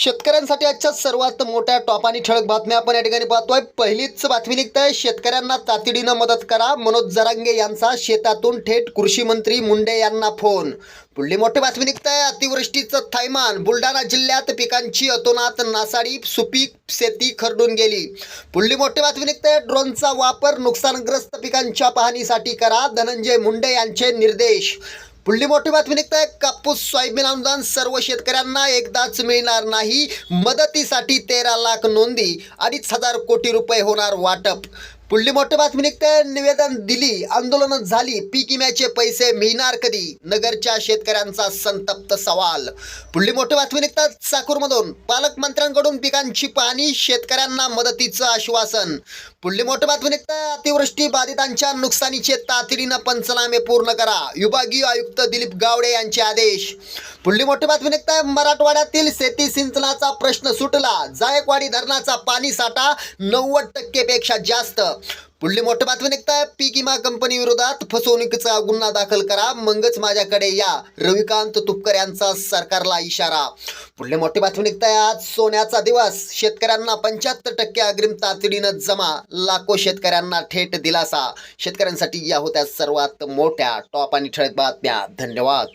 शेतकऱ्यांसाठी आजच्या सर्वात मोठ्या टॉप आणि ठळक बातम्या आपण या ठिकाणी पाहतोय. पहिलीच बातमी निघताय. शेतकऱ्यांना तातडीनं मदत करा. मनोज जरांगे यांचा शेतातून थेट कृषी मंत्री मुंडे यांना फोन पुढली मोठी बातमी निघतंय. अतिवृष्टीचं थैमान. बुलढाणा जिल्ह्यात पिकांची अतोनात नासाडी सुपीक शेती खरडून गेली. पुढली मोठी बातमी निघतंय. ड्रोनचा वापर नुकसानग्रस्त पिकांच्या पाहणीसाठी करा. धनंजय मुंडे यांचे निर्देश. पुढली मोठी बातमी निघताय. कापूस सोयाबीन अनुदान सर्व शेतकऱ्यांना एकदाच मिळणार नाही. मदतीसाठी तेरा लाख नोंदी अडीच हजार कोटी रुपये होणार वाटप. पुढली मोठी बातमी निघते. निवेदन दिली आंदोलन झाली पीक विम्याचे पैसे मिळणार कधी? नगरच्या शेतकऱ्यांचा संतप्त सवाल. पुढली मोठी बातमी निघतात चाकूरमधून. पालकमंत्र्यांकडून पिकांची पाहणी शेतकऱ्यांना मदतीचं आश्वासन. पुढली मोठी बातमी निघतं अतिवृष्टी बाधितांच्या नुकसानीचे तातडीनं पंचनामे पूर्ण करा विभागीय आयुक्त दिलीप गावडे यांचे आदेश. पुढली मोठी बातमी निघताय मराठवाड्यातील शेती सिंचनाचा प्रश्न सुटला. जायकवाडी धरणाचा पाणी साठा नव्वद टक्केपेक्षा जास्त. पुढली मोठी बातमी निघताय पीक विमा कंपनी विरोधात फसवणुकीचा गुन्हा दाखल करा. मगच माझ्याकडे या. रविकांत तुपकर यांचा सरकारला इशारा. पुढली मोठी बातमी निघताय आज सोन्याचा दिवस. शेतकऱ्यांना पंच्याहत्तर टक्के अग्रिम तातडीनं जमा. लाखो शेतकऱ्यांना थेट दिलासा. शेतकऱ्यांसाठी या होत्या सर्वात मोठ्या टॉप आणि ठळक बातम्या. धन्यवाद.